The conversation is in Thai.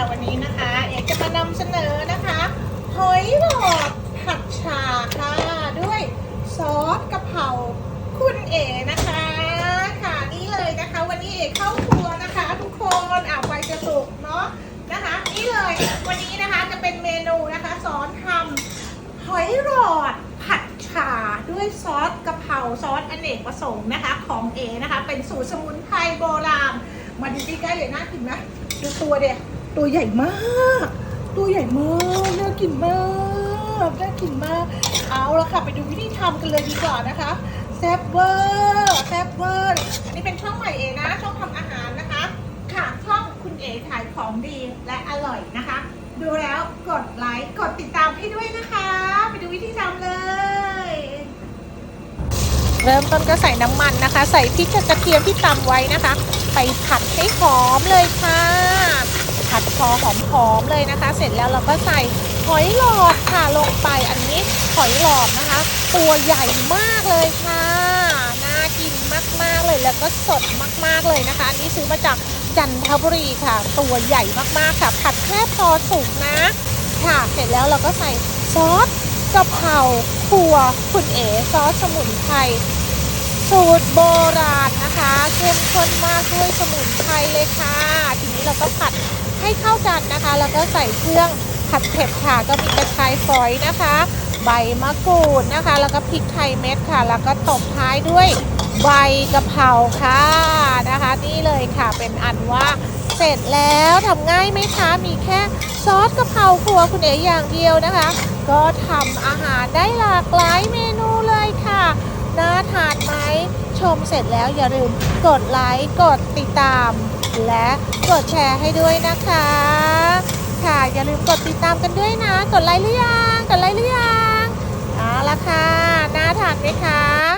ค่ะวันนี้นะคะเอกจะมานำเสนอนะคะหอยหลอดผัดฉาค่ะด้วยซอสกะเพราคุณเอ๋นะคะค่ะนี่เลยนะคะ วันนี้เอกเข้าครัวนะคะ ทุกคนอ่าไฟจะสุกเนาะนะคะ นี่เลยวันนี้นะคะจะเป็นเมนูนะคะสอนทำหอยหลอดผัดฉาด้วยซอสกะเพราซอสอเนกประสงค์นะคะ ของเอนะคะ เป็นสูตรสมุนไพรโบราณมาดูใกล้ๆเลยน่ากินไหมดูตัวเด็ ตัวใหญ่มาก ตัวใหญ่มากน่ากินมากน่ากินมาก เอาละค่ะ ไปดูวิธีทำกันเลยดีกว่านะคะแซ่บเวอร์แซ่บเวอร์อันนี้เป็นช่องใหม่เองนะ ช่องทำอาหารนะคะ ค่ะช่องคุณเอ๋ขายของดีและอร่อยนะคะ ดูแล้วกดไลค์กดติดตามให้ด้วยนะคะ ไปดูวิธีทำเลย เริ่มต้นก็ใส่น้ำมันนะคะ ใส่พริกกระเทียมที่ตำไว้นะคะ ไปผัดให้หอมเลยค่ะ ดพอหอมๆเลยนะคะ เสร็จแล้วเราก็ใส่หอยหลอดค่ะลงไปอันนี้หอยหลอดนะคะ ตัวใหญ่มากเลยค่ะน่ากินมากๆเลยแล้วก็สดมากๆเลยนะคะอันนี้ซื้อมาจากจันทบุรีค่ะ ตัวใหญ่มากๆค่ะผัดแค่พอสุกนะค่ะ เสร็จแล้วเราก็ใส่ซอสกะเพราขัวคุณเอ๋ซอสสมุนไพร สูตรโบราณนะคะเข้มข้นมากด้วยสมุนไพรเลยค่ะ ทีนี้เราก็ผัดให้เข้ากันนะคะ แล้วก็ใส่เครื่องผัดเผ็ดค่ะ ก็มีกระชายฝอยนะคะ ใบมะกรูดนะคะ แล้วก็พริกไทยเม็ดค่ะ แล้วก็ตบท้ายด้วยใบกะเพราค่ะนะคะ นี่เลยค่ะเป็นอันว่าเสร็จแล้วทำง่ายไหมคะ มีแค่ซอสกะเพราครัวคุณเอ๋อย่างเดียวนะคะ ก็ทำอาหารได้หลากหลายเมนูเลยค่ะ น่าทานไหม ชมเสร็จแล้วอย่าลืมกดไลค์กดติดตาม และกดแชร์ให้ด้วยนะคะ ค่ะอย่าลืมกดติดตามกันด้วยนะ กดไลค์หรือยังกดไลค์หรือยั